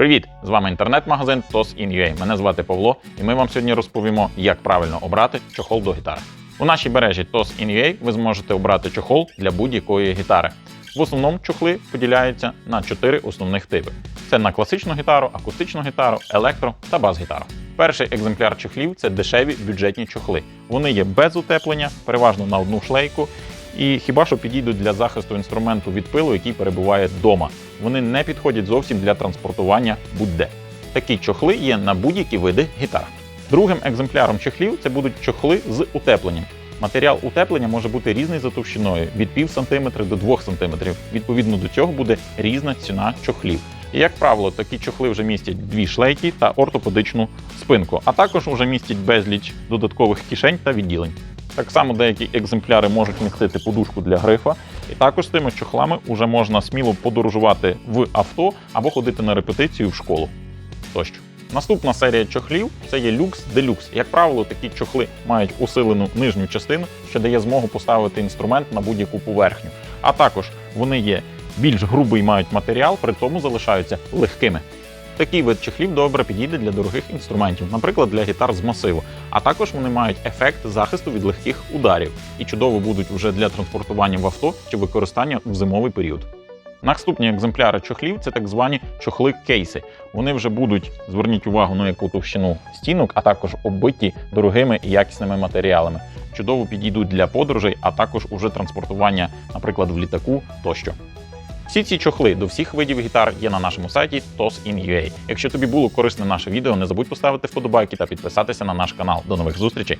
Привіт! З вами інтернет-магазин TOS.in.ua. Мене звати Павло, і ми вам сьогодні розповімо, як правильно обрати чохол до гітари. У нашій мережі TOS.in.ua ви зможете обрати чохол для будь-якої гітари. В основному чохли поділяються на чотири основних типи: це на класичну гітару, акустичну гітару, електро та бас-гітару. Перший екземпляр чохлів це дешеві бюджетні чохли. Вони є без утеплення, переважно на одну шлейку, і хіба що підійдуть для захисту інструменту від пилу, який перебуває вдома. Вони не підходять зовсім для транспортування будь-де. Такі чохли є на будь-які види гітар. Другим екземпляром чохлів це будуть чохли з утепленням. Матеріал утеплення може бути різний за товщиною від пів сантиметра до 2 сантиметрів. Відповідно до цього буде різна ціна чохлів. І як правило, такі чохли вже містять дві шлейки та ортопедичну спинку, а також вже містять безліч додаткових кишень та відділень. Так само деякі екземпляри можуть містити подушку для грифа, і також з тими чохлами вже можна сміло подорожувати в авто або ходити на репетицію в школу. Тощо. Наступна серія чохлів це є люкс делюкс. Як правило, такі чохли мають усилену нижню частину, що дає змогу поставити інструмент на будь-яку поверхню. А також вони є більш грубий мають матеріал, при тому залишаються легкими. Такий вид чехлів добре підійде для дорогих інструментів, наприклад, для гітар з масиву. А також вони мають ефект захисту від легких ударів і чудово будуть вже для транспортування в авто чи використання в зимовий період. Наступні екземпляри чохлів це так звані чохли-кейси. Вони вже будуть, зверніть увагу на яку товщину стінок, а також оббиті дорогими і якісними матеріалами. Чудово підійдуть для подорожей, а також уже транспортування, наприклад, в літаку тощо. Всі ці чохли до всіх видів гітар є на нашому сайті TOS.in.ua. Якщо тобі було корисне наше відео, не забудь поставити вподобайки та підписатися на наш канал. До нових зустрічей!